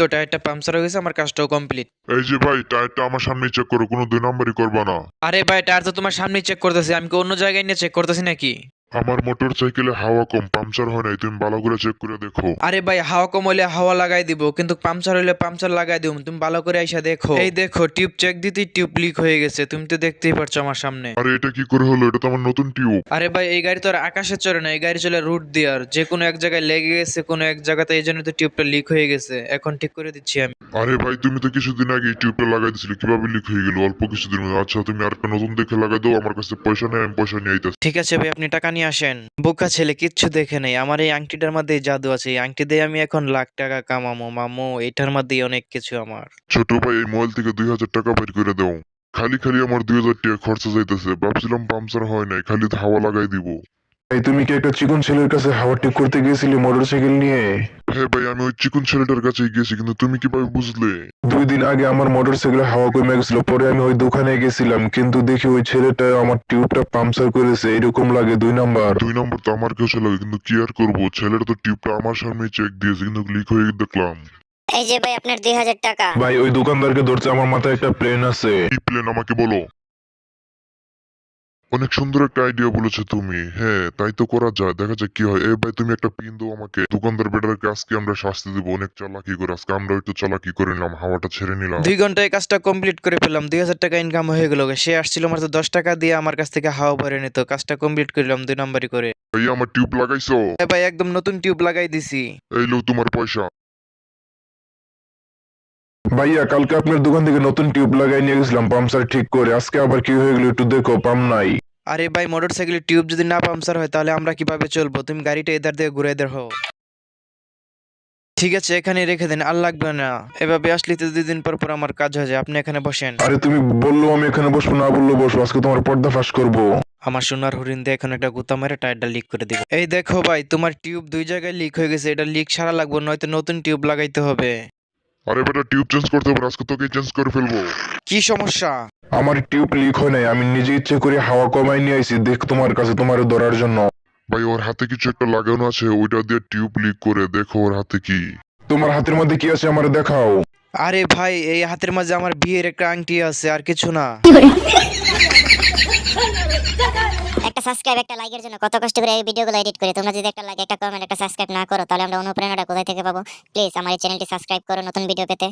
তো টায়ারটা পাংচার হয়ে গেছে আমার কাজটাও কমপ্লিট এই যে ভাই টায়ারটা আমার সামনে চেক করো কোনো দুই নাম্বারই করবা না। আরে ভাই টায়ার তো তোমার সামনে চেক করতেছি আমি কি অন্য জায়গায় নিয়ে চেক করতেছি নাকি? আমার মোটর সাইকেলে হাওয়া কম পাংচার হয় নাই তুমি ভালো করে চেক করে দেখো। আরে ভাই হাওয়া কম হলে হাওয়া লাগাই দিব কিন্তু পাংচার হলে পাংচার লাগাই দিব তুমি ভালো করে আইসা দেখো। এই দেখো টিউব চেক দিতেই টিউব লিক হয়ে গেছে তুমি তো দেখতেই পারছ আমার সামনে। আরে এটা কি করে হলো? এটা তো আমার নতুন টিউব। আরে ভাই এই গাড়ি তো আর আকাশে চড়ে না এই গাড়ি চলে রুট দিয়ার যে কোনো এক জায়গায় লেগে গেছে কোনো এক জায়গাতে এই জন্য তো টিউবটা লিক হয়ে গেছে এখন ঠিক করে দিচ্ছি আমি। আরে ভাই তুমি তো কিছুদিন আগে টিউবটা লাগাই দিছিলে কীভাবে লিক হয়ে গেল? অল্প কিছুদিন আচ্ছা তুমি আরেকটা নতুন দেখে লাগাই দাও আমার কাছে পয়সা নেই আমি পয়সা নিয়ে আইতাছি। ঠিক আছে ভাই আপনি টাকা নিয়ে আসেন। বোকা ছেলে কিচ্ছু দেখে নেই। আমার এই আংটিটার মধ্যে জাদু আছে। এই আংটি দিয়ে আমি এখন লাখ টাকা কামামো। মামু এটার মধ্যে অনেক কিছু আমার। ছোট ভাই এই মোবাইল থেকে দুই হাজার টাকা বের করে দাও। খালি খালি আমার দুই হাজার টাকা খরচা যাইতেছে। ভাবছিলাম পামচার হয় নাই খালি হাওয়া লাগাই দিব। এই তুমি কি একটা চিকন ছেলের কাছে হাওয়া ঠিক করতে গিয়েছিলে মোটর সাইকেল নিয়ে? হ্যাঁ ভাই আমি ওই চিকন ছেলেটার কাছে গেছি কিন্তু তুমি কীভাবে বুঝলে? দুই দিন আগে আমার মোটর সাইকেলে হাওয়া কমে গেছিল পরে আমি ওই দোকানে গেছিলাম কিন্তু দেখি ওই ছেলেটা আমার টিউবটা পাংচার করেছে এরকম লাগে দুই নাম্বার। দুই নম্বর তো আমার কাছে লাগে কিন্তু কি আর করব? ছেলেটা তো টিউবটা আমার সামনে চেক দিয়েছে কিন্তু লিক হয়ে দেখলাম। এই যে ভাই আপনার দুই হাজার টাকা। ভাই ওই দোকানদারকে ধরছে আমার মাথায় একটা প্লেন আছে। কি প্লেন আমাকে বলো। অনেক সুন্দর একটা আইডিয়া বলেছ তুমি। হ্যাঁ তাই তো করা যায়। দেখা যাক কি হয়। এ ভাই তুমি একটা পিন দাও আমাকে। দোকানদার বেটারকে আজকে আমরা শাস্তি দেবো। অনেক চালাকি করে। আজকে আমরা একটু চালাকি করে নিলাম হাওয়াটা ছেড়ে নিলাম। দুই ঘন্টায় কাজটা কমপ্লিট করে ফেললাম। দুই হাজার টাকা ইনকাম হয়ে গেল। সে আসছিল মাত্র দশ টাকা দিয়ে আমার কাছ থেকে হাওয়া ভরে নিত। কাজটা কমপ্লিট করলাম দুই নাম্বারই করে। ভাই আমার টিউব লাগাইছো? ভাই একদম নতুন টিউব লাগাই দিছি। এই লো তোমার পয়সা। ভাইয়া কালকে আপনার দোকান থেকে নতুন টিউব লাগাই নিয়ে গেছিলাম পাম্পসার ঠিক করে। আজকে আবার কি হয়ে গেল একটু দেখো পাম নাই। আরে ভাই মোটর সাইকেলের টিউব যদি না পাংচার হয় তাহলে আমরা কীভাবে চলবো? তুমি গাড়িটা এদার দিয়ে ঘুরে দেখো ঠিক আছে এখানে রেখে দেন আর লাগবে না। এভাবে আসলে তো দুই দিন পর পর আমার কাজ হয়ে যায়। আপনি এখানে বসেন। আরে তুমি বলল আমি এখানে বসবো না বলল বসবো আজকে তোমার পর্দা ফাঁস করব। আমার সোনার হরিণ দিয়ে এখন একটা গুতা মেরে টায়ারটা লিক করে দিব। এই দেখো ভাই তোমার টিউব দুই জায়গায় লিক হয়ে গেছে এটা লিক সারা লাগবে নয়তো নতুন টিউব লাগাইতে হবে। আরে বেটা টিউব চেঞ্জ করতে হবে আজকে তোকে চেঞ্জ করে ফেলব। কি সমস্যা? আমার টিউব লিক হয় নাই আমি নিজে ইচ্ছে করে হাওয়া কমাই নিয়ে আইছি দেখ তোমার কাছে তোমার ধরার জন্য। ভাই ওর হাতে কিছু একটা লাগানো আছে ওইটা দিয়ে টিউব লিক করে দেখো ওর হাতে কি। তোমার হাতের মধ্যে কি আছে আমার দেখাও। আরে ভাই এই হাতের মাঝে আমার বিয়ের একটা আংটি আছে আর কিছু না। সাবস্ক্রাইব একটা লাইকের জন্য কত কষ্ট করে এই ভিডিওগুলো এডিট করে? তোমরা যদি একটা লাইক একটা কমেন্ট একটা সাবস্ক্রাইব না করো, তাহলে আমরা অনুপ্রেরণাটা কোথায় থেকে পাবো? প্লিজ আমার এই চ্যানেলটি সাবস্ক্রাইব করো নতুন ভিডিও পেতে।